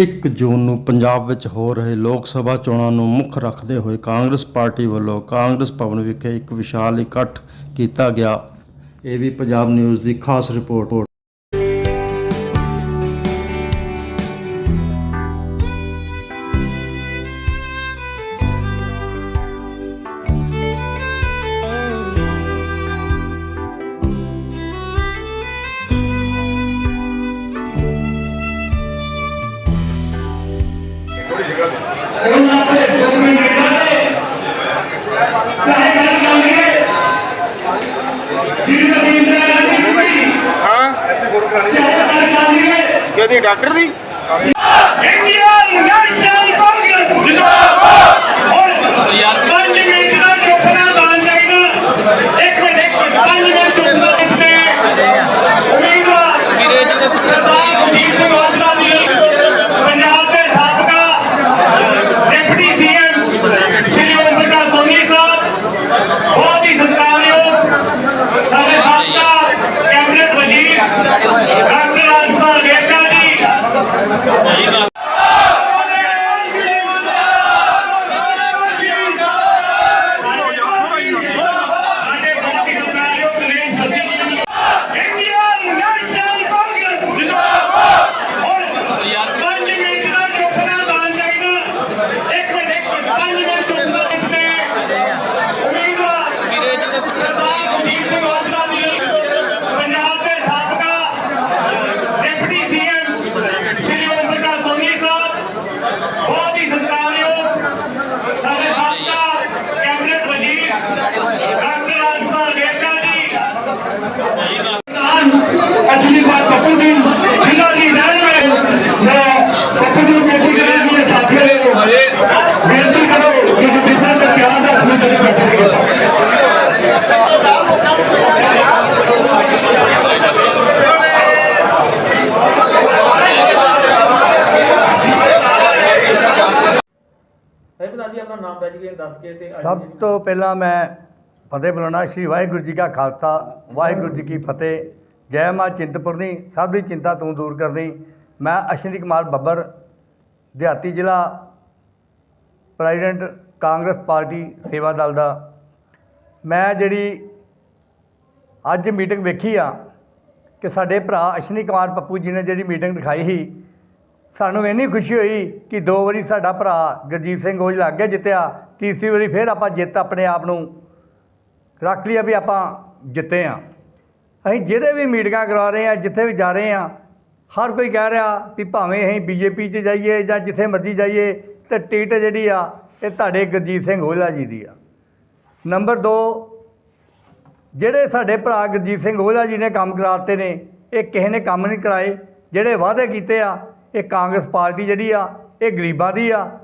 1 ਜੂਨ ਨੂੰ ਪੰਜਾਬ ਵਿੱਚ ਹੋ ਰਹੇ ਲੋਕ ਸਭਾ ਚੋਣਾਂ ਨੂੰ ਮੁੱਖ ਰੱਖਦੇ ਹੋਏ ਕਾਂਗਰਸ ਪਾਰਟੀ ਵੱਲੋਂ ਕਾਂਗਰਸ ਭਵਨ ਵਿਖੇ ਇੱਕ ਵਿਸ਼ਾਲ ਇਕੱਠ ਕੀਤਾ ਗਿਆ। ਇਹ ਵੀ ਪੰਜਾਬ ਨਿਊਜ਼ ਦੀ ਖਾਸ ਰਿਪੋਰਟ। ਕਿਹਦੀ ਡਾਕਟਰ ਦੀ? ਇੰਡੀਆ ਨੈਸ਼ਨਲ ਕਾਂਗਰਸ ਜਿੰਦਾਬਾਦ! ਪੰਜ ਜੀ ਆਪਣਾ ਨਾਮ ਦੱਸ ਕੇ ਦੱਸ ਕੇ ਤੇ ਅੱਜ ਸਭ ਜਿਹੜੀ- ਤੋਂ ਪਹਿਲਾਂ ਮੈਂ ਫਤਿਹ ਬੁਲਾਉਣਾ ਸ਼੍ਰੀ ਵਾਹਿਗੁਰੂ ਜੀ ਕਾ ਖਾਲਸਾ ਵਾਹਿਗੁਰੂ ਜੀ ਕੀ ਫਤਿਹ। ਜੈ ਮਾਂ ਚਿੰਤਪੁਰਨੀ ਸਭ ਦੀ ਚਿੰਤਾ ਤੂੰ ਦੂਰ ਕਰਨੀ। ਮੈਂ ਅਸ਼ਵਨੀ ਕੁਮਾਰ ਬੱਬਰ ਦਿਹਾਤੀ ਜ਼ਿਲ੍ਹਾ ਪ੍ਰੈਜ਼ੀਡੈਂਟ ਕਾਂਗਰਸ ਪਾਰਟੀ ਸੇਵਾ ਦਲ ਦਾ। ਮੈਂ ਜਿਹੜੀ ਅੱਜ ਮੀਟਿੰਗ ਵੇਖੀ ਆ ਕਿ ਸਾਡੇ ਭਰਾ ਅਸ਼ਵਨੀ ਕੁਮਾਰ ਪੱਪੂ ਜੀ ਨੇ ਜਿਹੜੀ ਮੀਟਿੰਗ ਦਿਖਾਈ ਸੀ ਸਾਨੂੰ ਇੰਨੀ ਖੁਸ਼ੀ ਹੋਈ ਕਿ ਦੋ ਵਾਰੀ ਸਾਡਾ ਭਰਾ ਗੁਰਜੀਤ ਸਿੰਘ ਔਜਲਾ ਅੱਗੇ ਜਿੱਤਿਆ। ਤੀਸਰੀ ਵਾਰੀ ਫਿਰ ਆਪਾਂ ਜਿੱਤ ਆਪਣੇ ਆਪ ਨੂੰ ਰੱਖ ਲਿਆ ਵੀ ਆਪਾਂ ਜਿੱਤੇ ਆ। ਅਸੀਂ ਜਿਹਦੇ ਵੀ ਮੀਟਿੰਗਾਂ ਕਰਾ ਰਹੇ ਆ, ਜਿੱਥੇ ਵੀ ਜਾ ਰਹੇ ਆ, ਹਰ ਕੋਈ ਕਹਿ ਰਿਹਾ ਵੀ ਭਾਵੇਂ ਅਸੀਂ ਬੀਜੇਪੀ 'ਚ ਜਾਈਏ ਜਾਂ ਜਿੱਥੇ ਮਰਜ਼ੀ ਜਾਈਏ, ਤੇ ਟਿਕਟ ਜਿਹੜੀ ਆ, ਇਹ ਤੁਹਾਡੇ ਗੁਰਜੀਤ ਸਿੰਘ ਔਜਲਾ ਜੀ ਦੀ ਆ। ਨੰਬਰ 2 ਜਿਹੜੇ ਸਾਡੇ ਭਰਾ ਗੁਰਜੀਤ ਸਿੰਘ ਔਜਲਾ ਜੀ ਨੇ ਕੰਮ ਕਰਾਤੇ ਨੇ, ਇਹ ਕਿਸੇ ਨੇ ਕੰਮ ਨਹੀਂ ਕਰਾਏ, ਜਿਹੜੇ ਵਾਅਦੇ ਕੀਤੇ ਆ ਇਹ ਕਾਂਗਰਸ ਪਾਰਟੀ ਜਿਹੜੀ ਆ, ਇਹ ਗਰੀਬਾਂ ਦੀ ਆ।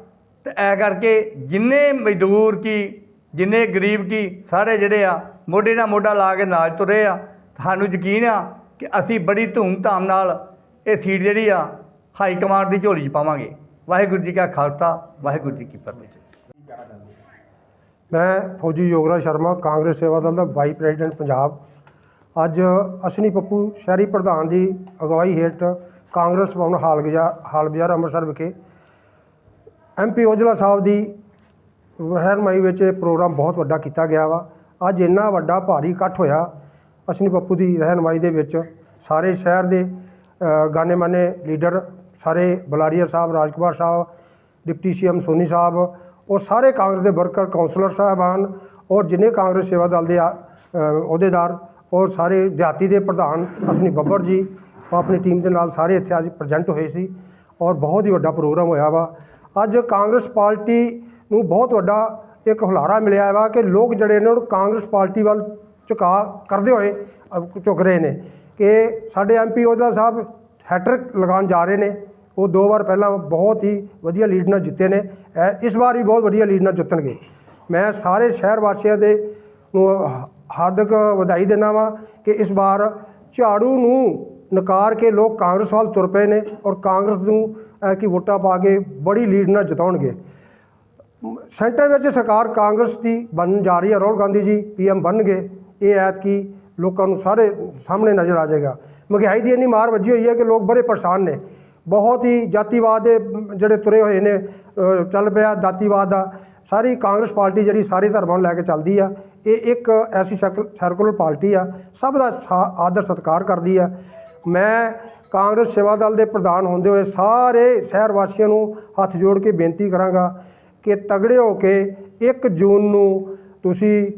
ਤੇ ਐ ਕਰਕੇ ਜਿੰਨੇ ਮਜ਼ਦੂਰ ਕੀ, ਜਿੰਨੇ ਗਰੀਬ ਕੀ, ਸਾਰੇ ਜਿਹੜੇ ਆ, ਮੋਢੇ ਨਾਲ ਮੋਢਾ ਲਾ ਕੇ ਨਾਲ ਤੁਰੇ ਆ। ਸਾਨੂੰ ਯਕੀਨ ਆ ਕਿ ਅਸੀਂ ਬੜੀ ਧੂਮ-ਧਾਮ ਨਾਲ ਇਹ ਸੀਟ ਜਿਹੜੀ ਆ, ਹਾਈ ਕਮਾਂਡ ਦੀ ਝੋਲੀ 'ਚ ਪਾਵਾਂਗੇ। ਵਾਹਿਗੁਰੂ ਜੀ ਕਾ ਖਾਲਸਾ, ਵਾਹਿਗੁਰੂ ਜੀ ਕੀ ਫਤਿਹ। ਮੈਂ ਫੌਜੀ ਯੋਗਰਾਜ ਸ਼ਰਮਾ, ਕਾਂਗਰਸ ਸੇਵਾ ਦਲ ਦਾ ਵਾਈਸ ਪ੍ਰੈਜ਼ੀਡੈਂਟ ਪੰਜਾਬ। ਅੱਜ ਅਸ਼ਨੀ ਪੱਪੂ, ਸ਼ਹਿਰੀ ਪ੍ਰਧਾਨ ਦੀ ਅਗਵਾਈ ਹੇਠ ਕਾਂਗਰਸ ਭਵਨ ਹਾਲ ਗਿਆ ਹਾਲ ਬਾਜ਼ਾਰ ਅੰਮ੍ਰਿਤਸਰ ਵਿਖੇ। ਐਮਪੀ ਔਜਲਾ ਸਾਹਿਬ ਦੀ ਰਹਿਨਮਾਈ ਵਿੱਚ ਇਹ ਪ੍ਰੋਗਰਾਮ ਬਹੁਤ ਵੱਡਾ ਕੀਤਾ ਗਿਆ ਵਾ। ਅੱਜ ਇੰਨਾ ਵੱਡਾ ਭਾਰੀ ਇਕੱਠ ਹੋਇਆ ਅਸ਼ਨੀ ਪੱਪੂ ਦੀ ਰਹਿਨਮਾਈ ਦੇ ਵਿੱਚ ਸਾਰੇ ਸ਼ਹਿਰ ਦੇ ਅ, ਮਾਨੇ ਲੀਡਰ ਸਾਰੇ ਬਲਾਰੀਆ ਸਾਹਿਬ ਰਾਜਕੁਮਾਰ ਸਾਹਿਬ ਡਿਪਟੀ ਸੀਐਮ ਸੋਨੀ ਸਾਹਿਬ ਔਰ ਸਾਰੇ ਕਾਂਗਰਸ ਦੇ ਵਰਕਰ ਕਾਉਂਸਲਰ ਸਾਹਿਬਾਨ ਔਰ ਜਿੰਨੇ ਕਾਂਗਰਸ ਸੇਵਾ ਦਲ ਦੇ ਆ- ਅਹੁਦੇਦਾਰ ਔਰ ਸਾਰੇ ਦਿਹਾਤੀ ਦੇ ਪ੍ਰਧਾਨ ਅਸ਼ਨੀ ਬੱਬਰ ਜੀ ਉਹ ਆਪਣੀ ਟੀਮ ਦੇ ਨਾਲ ਸਾਰੇ ਇੱਥੇ ਅੱਜ ਪ੍ਰੈਜ਼ੈਂਟ ਹੋਏ ਸੀ ਔਰ ਬਹੁਤ ਹੀ ਵੱਡਾ ਪ੍ਰੋਗਰਾਮ ਹੋਇਆ ਵਾ। ਅੱਜ ਕਾਂਗਰਸ ਪਾਰਟੀ ਨੂੰ ਬਹੁਤ ਵੱਡਾ ਇੱਕ ਹੁਲਾਰਾ ਮਿਲਿਆ ਵਾ ਕਿ ਲੋਕ ਜਿਹੜੇ ਨੇ ਉਹ ਕਾਂਗਰਸ ਪਾਰਟੀ ਵੱਲ ਝੁਕਾ ਕਰਦੇ ਹੋਏ ਝੁਕ ਰਹੇ ਨੇ ਕਿ ਸਾਡੇ ਐਮਪੀ ਉਹਦਾ ਸਾਹਿਬ ਹੈਟ੍ਰਿਕ ਲਗਾਉਣ ਜਾ ਰਹੇ ਨੇ। ਉਹ ਦੋ ਵਾਰ ਪਹਿਲਾਂ ਬਹੁਤ ਹੀ ਵਧੀਆ ਲੀਡ ਨਾਲ ਜਿੱਤੇ ਨੇ। ਐ- ਇਸ ਵਾਰ ਵੀ ਬਹੁਤ ਵਧੀਆ ਲੀਡ ਨਾਲ ਜਿੱਤਣਗੇ। ਮੈਂ ਸਾਰੇ ਸ਼ਹਿਰ ਵਾਸੀਆਂ ਦੇ ਨੂੰ ਹ- ਹਾਰਦਿਕ ਵਧਾਈ ਦਿੰਦਾ ਵਾਂ ਕਿ ਇਸ ਵਾਰ ਝਾੜੂ ਨੂੰ ਨਕਾਰ ਕੇ ਲੋਕ ਕਾਂਗਰਸ ਵੱਲ ਤੁਰ ਪਏ ਨੇ ਔਰ ਕਾਂਗਰਸ ਨੂੰ ਕਿ ਵੋਟਾਂ ਪਾ ਕੇ ਬੜੀ ਲੀਡ ਨਾਲ ਜਿਤਾਉਣਗੇ। ਸੈਂਟਰ ਵਿੱਚ ਸਰਕਾਰ ਕਾਂਗਰਸ ਦੀ ਬਣਨ ਜਾ ਰਹੀ ਹੈ, ਰਾਹੁਲ ਗਾਂਧੀ ਜੀ ਪੀਐਮ ਬਣਨਗੇ। ਇਹ ਐਤਕੀ ਲੋਕਾਂ ਨੂੰ ਸਾਰੇ ਸਾਹਮਣੇ ਨਜ਼ਰ ਆ ਜਾਏਗਾ। ਮਹਿੰਗਾਈ ਦੀ ਇੰਨੀ ਮਾਰ ਵੱਜੀ ਹੋਈ ਹੈ ਕਿ ਲੋਕ ਬੜੇ ਪਰੇਸ਼ਾਨ ਨੇ। ਬਹੁਤ ਹੀ ਜਾਤੀਵਾਦ ਦੇ ਜਿਹੜੇ ਤੁਰੇ ਹੋਏ ਨੇ ਚੱਲ ਪਿਆ ਜਾਤੀਵਾਦ ਦਾ। ਸਾਰੀ ਕਾਂਗਰਸ ਪਾਰਟੀ ਜਿਹੜੀ ਸਾਰੇ ਧਰਮਾਂ ਨੂੰ ਲੈ ਕੇ ਚੱਲਦੀ ਆ। ਇਹ ਇੱਕ ਐਸੀ ਸਰਕੂਲਰ ਪਾਰਟੀ ਆ। ਸਭ ਦਾ ਸਾ- ਆਦਰ ਸਤਿਕਾਰ ਕਰਦੀ ਆ। ਮੈਂ ਕਾਂਗਰਸ ਸੇਵਾ ਦਲ ਦੇ ਪ੍ਰਧਾਨ ਹੁੰਦੇ ਹੋਏ ਸਾਰੇ ਸ਼ਹਿਰ ਵਾਸੀਆਂ ਨੂੰ ਹੱਥ ਜੋੜ ਕੇ ਬੇਨਤੀ ਕਰਾਂਗਾ ਕਿ ਤਗੜੇ ਹੋ ਕੇ 1 ਜੂਨ ਨੂੰ ਤੁਸੀਂ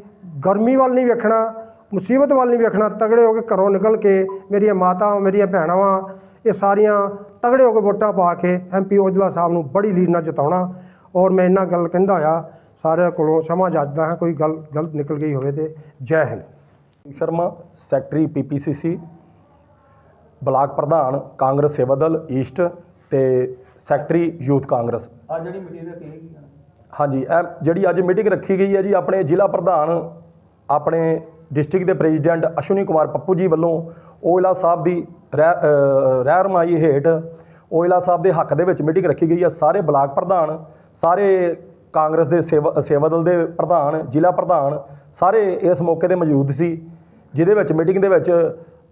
ਗਰਮੀ ਵੱਲ ਨਹੀਂ ਵੇਖਣਾ, ਮੁਸੀਬਤ ਵੱਲ ਨਹੀਂ ਵੇਖਣਾ, ਤਗੜੇ ਹੋ ਕੇ ਘਰੋਂ ਨਿਕਲ ਕੇ ਮੇਰੀਆਂ ਮਾਤਾਵਾਂ, ਮੇਰੀਆਂ ਭੈਣਾਂਵਾਂ, ਇਹ ਸਾਰੀਆਂ ਤਗੜੇ ਹੋ ਕੇ ਵੋਟਾਂ ਪਾ ਕੇ ਐਮਪੀ ਔਜਲਾ ਸਾਹਿਬ ਨੂੰ ਬੜੀ ਲੀਡ ਨਾਲ ਜਿਤਾਉਣਾ। ਔਰ ਮੈਂ ਇਹਨਾਂ ਗੱਲ ਕਹਿੰਦਾ ਹੋਇਆ, ਸਾਰਿਆਂ ਕੋਲੋਂ ਸਮਾਂ ਜਾਚਦਾ ਹਾਂ, ਕੋਈ ਗੱਲ ਗਲਤ ਨਿਕਲ ਗਈ ਹੋਵੇ ਤੇ Jai Hind. Sharma, secretary PPCC block ਪ੍ਰਧਾਨ ਕਾਂਗਰਸ ਸੇਵਾ ਦਲ ਈਸਟ ਤੇ ਸੈਕਟਰੀ ਯੂਥ ਕਾਂਗਰਸ। ਆ ਜਿਹੜੀ ਮੀਟਿੰਗ ਰੱਖੀ ਹਾਂਜੀ ਇਹ ਜਿਹੜੀ ਅੱਜ ਮੀਟਿੰਗ ਰੱਖੀ ਗਈ ਹੈ ਜੀ ਆਪਣੇ ਜ਼ਿਲ੍ਹਾ ਪ੍ਰਧਾਨ ਆਪਣੇ ਡਿਸਟ੍ਰਿਕਟ ਦੇ ਪ੍ਰੈਜ਼ੀਡੈਂਟ ਅਸ਼ਵਨੀ ਕੁਮਾਰ ਪੱਪੂ ਜੀ ਵੱਲੋਂ ਓਇਲਾ ਸਾਹਿਬ ਦੀ ਰਹਿ- ਅ, ਰਹਿਨੁਮਾਈ ਹੇਠ ਓਇਲਾ ਸਾਹਿਬ ਦੇ ਹੱਕ ਦੇ ਵਿੱਚ ਮੀਟਿੰਗ ਰੱਖੀ ਗਈ ਹੈ। ਸਾਰੇ ਬਲਾਕ ਪ੍ਰਧਾਨ ਸਾਰੇ ਕਾਂਗਰਸ ਦੇ ਸੇਵਾ ਸੇਵਾ ਦਲ ਦੇ ਪ੍ਰਧਾਨ ਜ਼ਿਲ੍ਹਾ ਪ੍ਰਧਾਨ ਸਾਰੇ ਇਸ ਮੌਕੇ ਤੇ ਮੌਜੂਦ ਸੀ ਜਿਹਦੇ ਵਿੱਚ ਮੀਟਿੰਗ ਦੇ ਵਿੱਚ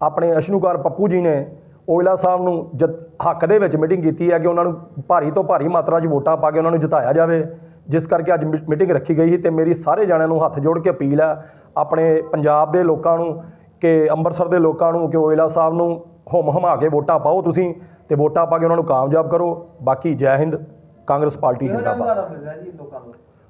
ਆਪਣੇ ਅਸ਼ਨੂਕਾਰ ਪੱਪੂ ਜੀ ਨੇ ਓਇਲਾ ਸਾਹਿਬ ਨੂੰ ਜਤ ਹੱਕ ਦੇ ਵਿੱਚ ਮੀਟਿੰਗ ਕੀਤੀ ਹੈ ਕਿ ਉਹਨਾਂ ਨੂੰ ਭਾਰੀ ਤੋਂ ਭਾਰੀ ਮਾਤਰਾ 'ਚ ਵੋਟਾਂ ਪਾ ਕੇ ਉਹਨਾਂ ਨੂੰ ਜਿਤਾਇਆ ਜਾਵੇ। ਜਿਸ ਕਰਕੇ ਅੱਜ ਮੀਟਿੰਗ ਰੱਖੀ ਗਈ ਸੀ ਤੇ ਮੇਰੀ ਸਾਰੇ ਜਣਿਆਂ ਨੂੰ ਹੱਥ ਜੋੜ ਕੇ ਅਪੀਲ ਹੈ ਆਪਣੇ ਪੰਜਾਬ ਦੇ ਲੋਕਾਂ ਨੂੰ ਕਿ ਅੰਮ੍ਰਿਤਸਰ ਦੇ ਲੋਕਾਂ ਨੂੰ ਕਿ ਓਇਲਾ ਸਾਹਿਬ ਨੂੰ ਹੁਮ ਹਮਾ ਕੇ ਵੋਟਾਂ ਪਾਓ ਤੁਸੀਂ ਤੇ ਵੋਟਾਂ ਪਾ ਕੇ ਉਹਨਾਂ ਨੂੰ ਕਾਮਯਾਬ ਕਰੋ। ਬਾਕੀ ਜੈ ਹਿੰਦ ਕਾਂਗਰਸ ਪਾਰਟੀ ਜਿੰਦਾਬਾਦ।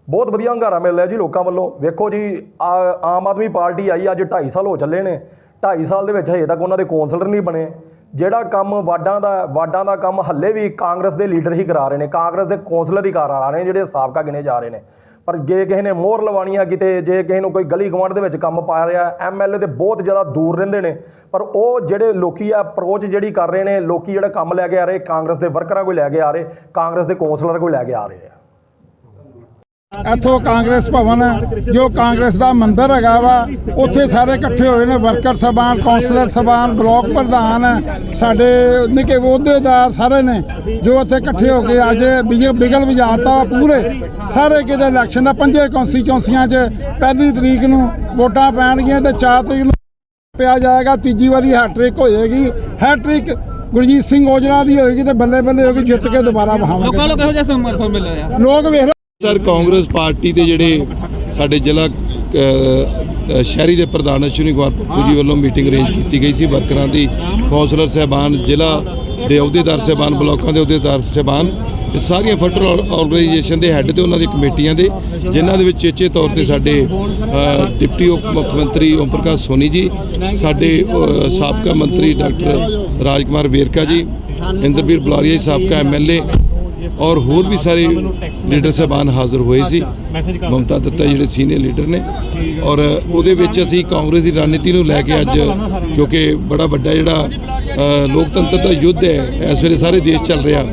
ਬਹੁਤ ਵਧੀਆ ਹੰਗਾਰਾ ਮਿਲ ਰਿਹਾ ਜੀ ਲੋਕਾਂ ਵੱਲੋਂ। ਵੇਖੋ ਜੀ ਆਮ ਆਦਮੀ ਪਾਰਟੀ ਆਈ ਅੱਜ 2.5 ਸਾਲ ਹੋ ਚੱਲੇ ਨੇ। 2.5 ਸਾਲ ਦੇ ਵਿੱਚ ਹਜੇ ਤੱਕ ਉਹਨਾਂ ਦੇ ਕੌਂਸਲਰ ਨਹੀਂ ਬਣੇ। ਜਿਹੜਾ ਕੰਮ ਵਾਰਡਾਂ ਦਾ ਵਾਰਡਾਂ ਦਾ ਕੰਮ ਹੱਲੇ ਵੀ ਕਾਂਗਰਸ ਦੇ ਲੀਡਰ ਹੀ ਕਰਾ ਰਹੇ ਨੇ। ਕਾਂਗਰਸ ਦੇ ਕੌਂਸਲਰ ਹੀ ਕਰਾ ਰਹੇ ਨੇ, ਜਿਹੜੇ ਸਾਬਕਾ ਗਿਣੇ ਜਾ ਰਹੇ ਨੇ। ਪਰ ਜੇ ਕਿਸੇ ਨੇ ਮੋਹਰ ਲਵਾਉਣੀ ਆ ਕਿਤੇ ਜੇ ਕਿਸੇ ਨੂੰ ਕੋਈ ਗਲੀ ਗਵਾਂਢ ਦੇ ਵਿੱਚ ਕੰਮ ਪਾ ਰਿਹਾ ਐਮਐਲਏ ਦੇ ਬਹੁਤ ਜ਼ਿਆਦਾ ਦੂਰ ਰਹਿੰਦੇ ਨੇ। ਪਰ ਉਹ ਜਿਹੜੇ ਲੋਕੀ ਆ ਅਪਰੋਚ ਜਿਹੜੀ ਕਰ ਰਹੇ ਨੇ, ਲੋਕੀ ਜਿਹੜਾ ਕੰਮ ਲੈ ਕੇ ਆ ਰਹੇ, ਕਾਂਗਰਸ ਦੇ ਵਰਕਰਾਂ ਕੋਈ ਲੈ ਕੇ ਆ ਰਹੇ, ਕਾਂਗਰਸ ਦੇ ਕੌਂਸਲਰ ਕੋਈ ਲੈ ਕੇ ਆ ਰਹੇ। ਆ ਇੱਥੋਂ ਕਾਂਗਰਸ ਭਵਨ ਜੋ ਕਾਂਗਰਸ ਦਾ ਮੰਦਿਰ ਹੈਗਾ ਵਾ ਉੱਥੇ ਸਾਰੇ ਇਕੱਠੇ ਹੋਏ ਨੇ ਵਰਕਰ ਸਭਾਨ ਕਾਉਂਸਲਰ ਸਭਾਨ ਬਲਾਕ ਪ੍ਰਧਾਨ ਸਾਡੇ ਨਿੱਕੇ ਅਹੁਦੇਦਾਰ ਸਾਰੇ ਨੇ ਜੋ ਇੱਥੇ ਇਕੱਠੇ ਹੋ ਕੇ ਅੱਜ ਬਿਗਲ ਵਜਾਤਾ ਪੂਰੇ ਸਾਰੇ ਕਿਤੇ ਇਲੈਕਸ਼ਨ ਦਾ ਪੰਜੇ ਕੌਂਸਟੀਚੁਐਂਸੀਆਂ 'ਚ ਪਹਿਲੀ ਤਰੀਕ ਨੂੰ ਵੋਟਾਂ ਪੈਣਗੀਆਂ ਤੇ 4 ਤਰੀਕ ਨੂੰ ਪਿਆ ਜਾਏਗਾ ਤੀਜੀ ਵਾਰੀ ਹੈਟ੍ਰਿਕ ਹੋਏਗੀ ਹੈਟ੍ਰਿਕ ਗੁਰਜੀਤ ਸਿੰਘ ਔਜਲਾ ਦੀ ਹੋਏਗੀ ਤੇ ਬੱਲੇ ਬੱਲੇ ਹੋਏਗੀ ਜਿੱਤ ਕੇ ਦੁਬਾਰਾ ਬਹਾਵਾਂਗੇ ਲੋਕਾਂ ਨੂੰ ਕਿਹੋ ਜਿਹਾ ਸਮਰਥਨ ਮਿਲ ਰਿਹਾ? ਲੋਕ ਵੇਖ ਸਰ ਕਾਂਗਰਸ ਪਾਰਟੀ ਦੇ ਜਿਹੜੇ ਸਾਡੇ ਜ਼ਿਲ੍ਹਾ ਅ, ਸ਼ਹਿਰੀ ਦੇ ਪ੍ਰਧਾਨ ਅਸ਼ਵਨੀ ਕੁਮਾਰ ਪੱਪੂ ਜੀ ਵੱਲੋਂ ਮੀਟਿੰਗ ਅਰੇਂਜ ਕੀਤੀ ਗਈ ਸੀ। ਵਰਕਰਾਂ ਦੀ ਕੌਂਸਲਰ ਸਹਿਬਾਨ ਜ਼ਿਲ੍ਹਾ ਦੇ ਅਹੁਦੇਦਾਰ ਸਹਿਬਾਨ ਬਲਾਕਾਂ ਦੇ ਅਹੁਦੇਦਾਰ ਸਹਿਬਾਨ ਇਹ ਸਾਰੀਆਂ ਫੈਡਰਲ ਆਰਗੇਨਾਈਜੇਸ਼ਨ ਦੇ ਹੈੱਡ ਤੇ ਉਹਨਾਂ ਦੀ ਕਮੇਟੀਆਂ ਦੇ ਜਿਨ੍ਹਾਂ ਦੇ ਵਿੱਚ ਚੇਚੇ ਤੌਰ ਤੇ ਸਾਡੇ ਅ, ਡਿਪਟੀ ਉਪ ਮੁੱਖ ਮੰਤਰੀ ਓਮ ਪ੍ਰਕਾਸ਼ ਸੋਨੀ ਜੀ ਸਾਡੇ ਅ, ਸਾਬਕਾ ਮੰਤਰੀ ਡਾਕਟਰ ਰਾਜ ਕੁਮਾਰ ਵੇਰਕਾ ਜੀ ਇੰਦਰਵੀਰ ਬੁਲਾਰੀਆ ਜੀ ਸਾਬਕਾ ਐਮਐਲਏ ਔਰ ਹੋਰ ਵੀ ਸਾਰੇ ਲੀਡਰ ਸਾਹਿਬਾਨ ਹਾਜ਼ਰ ਹੋਏ ਸੀ। ਮਮਤਾ ਦੱਤਾ ਜਿਹੜੇ ਸੀਨੀਅਰ ਲੀਡਰ ਨੇ। ਔਰ ਉਹਦੇ ਵਿੱਚ ਅਸੀਂ ਕਾਂਗਰਸ ਦੀ ਰਣਨੀਤੀ ਨੂੰ ਲੈ ਕੇ ਅੱਜ, ਕਿਉਂਕਿ ਬੜਾ ਵੱਡਾ ਜਿਹੜਾ ਲੋਕਤੰਤਰ ਦਾ ਯੁੱਧ ਹੈ, ਇਸ ਵੇਲੇ ਸਾਰੇ ਦੇਸ਼ ਚੱਲ ਰਿਹਾ।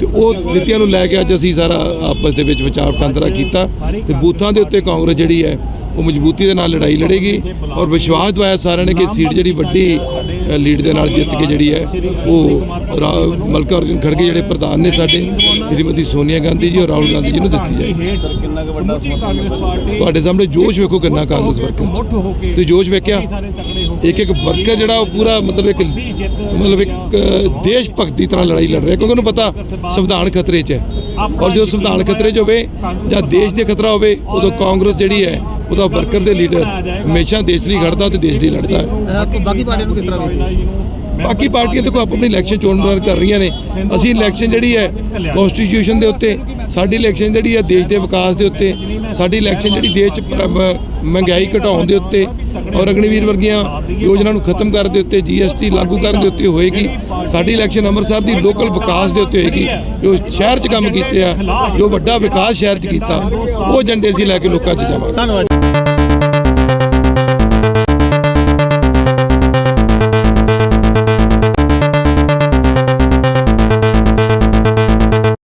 ਤੇ ਉਹ ਨੀਤੀਆਂ ਨੂੰ ਲੈ ਕੇ ਅੱਜ ਅਸੀਂ ਸਾਰਾ ਆਪਸ ਦੇ ਵਿੱਚ ਵਿਚਾਰ ਵਟਾਂਦਰਾ ਕੀਤਾ ਤੇ ਬੂਥਾਂ ਦੇ ਉੱਤੇ ਕਾਂਗਰਸ ਜਿਹੜੀ ਹੈ, ਉਹ ਮਜ਼ਬੂਤੀ ਦੇ ਨਾਲ ਲੜਾਈ ਲੜੇਗੀ ਔਰ ਵਿਸ਼ਵਾਸ ਦਵਾਇਆ ਸਾਰਿਆਂ ਨੇ ਕਿ ਸੀਟ ਜਿਹੜੀ ਵੱਡੀ ਲੀਡ ਦੇ ਨਾਲ ਜਿੱਤ ਕੇ ਜਿਹੜੀ ਹੈ, ਉਹ ਰਾ- ਮਲਕਾ ਅਰਜੁਨ ਖੜਗੇ ਜਿਹੜੇ ਪ੍ਰਧਾਨ ਨੇ ਸਾਡੇ। ਸ਼੍ਰੀਮਤੀ ਸੋਨੀਆ ਗਾਂਧੀ ਜੀ ਔਰ ਰਾਹੁਲ ਗਾਂਧੀ ਜੀ ਨੂੰ ਦਿੱਤੀ ਜਾਏਗੀ। ਤੁਹਾਡੇ ਸਾਹਮਣੇ ਜੋਸ਼ ਵੇਖੋ ਕਿੰਨਾ ਕਾਂਗਰਸ ਵਰਕਰ ਤੇ ਜੋਸ਼ ਵੇਖਿਆ? ਇੱਕ ਇੱਕ ਵਰਕਰ ਜਿਹੜਾ ਉਹ ਪੂਰਾ ਮਤਲਬ ਇੱਕ ਮਤਲਬ ਇੱਕ ਦੇਸ਼ ਭਗਤੀ ਤਰ੍ਹਾਂ ਲੜਾਈ ਲੜ ਰਿਹਾ ਕਿਉਂਕਿ ਉਹਨੂੰ ਪਤਾ ਸੰਵਿਧਾਨ ਖਤਰੇ 'ਚ ਹੈ। ਔਰ ਜਦੋਂ ਸੰਵਿਧਾਨ ਖਤਰੇ 'ਚ ਹੋਵੇ ਜਾਂ ਦੇਸ਼ ਦੇ ਖਤਰਾ ਹੋਵੇ ਉਦੋਂ ਕਾਂਗਰਸ ਜਿਹੜੀ ਹੈ ਉਹਦਾ ਵਰਕਰ ਦੇ ਲੀਡਰ ਹਮੇਸ਼ਾ ਦੇਸ਼ ਲਈ ਖੜਦਾ ਤੇ ਦੇਸ਼ ਲਈ ਲੜਦਾ। ਹੈ ਬਾਕੀ ਪਾਰਟੀਆਂ ਨੂੰ ਕਿਸ ਤਰ੍ਹਾਂ ਵੇਖਦੇ ਬਾਕੀ ਪਾਰਟੀਆਂ ਦੇਖੋ ਆਪਣੀ ਇਲੈਕਸ਼ਨ ਚੋਣ ਪ੍ਰਚਾਰ ਕਰ ਰਹੀਆਂ ਨੇ। ਅਸੀਂ ਇਲੈਕਸ਼ਨ ਜਿਹੜੀ ਹੈ ਕਨਸਟੀਟਿਊਸ਼ਨ ਦੇ ਉੱਤੇ ਸਾਡੀ ਇਲੈਕਸ਼ਨ ਜਿਹੜੀ ਹੈ ਦੇਸ਼ ਦੇ ਵਿਕਾਸ ਦੇ ਉੱਤੇ ਸਾਡੀ ਇਲੈਕਸ਼ਨ ਜਿਹੜੀ ਦੇਸ਼ 'ਚ ਮਹਿੰਗਾਈ ਘਟਾਉਣ ਦੇ ਉੱਤੇ ਔਰ ਅਗਨੀਵੀਰ ਵਰਗੀਆਂ ਯੋਜਨਾ ਨੂੰ ਖਤਮ ਕਰਨ ਦੇ ਉੱਤੇ ਜੀਐਸਟੀ ਲਾਗੂ ਕਰਨ ਦੇ ਉੱਤੇ ਹੋਏਗੀ। ਸਾਡੀ ਇਲੈਕਸ਼ਨ ਅੰਮ੍ਰਿਤਸਰ ਦੀ ਲੋਕਲ ਵਿਕਾਸ ਦੇ ਉੱਤੇ ਹੋਏਗੀ। ਜੋ ਸ਼ਹਿਰ 'ਚ ਕੰਮ ਕੀਤੇ ਆ ਜੋ ਵੱਡਾ ਵਿਕਾਸ ਸ਼ਹਿਰ 'ਚ ਕੀਤਾ ਉਹ ਏਜੰਡੇ ਅਸੀਂ ਲੈ ਕੇ ਲੋਕਾਂ 'ਚ ਜਾਵਾਂਗੇ।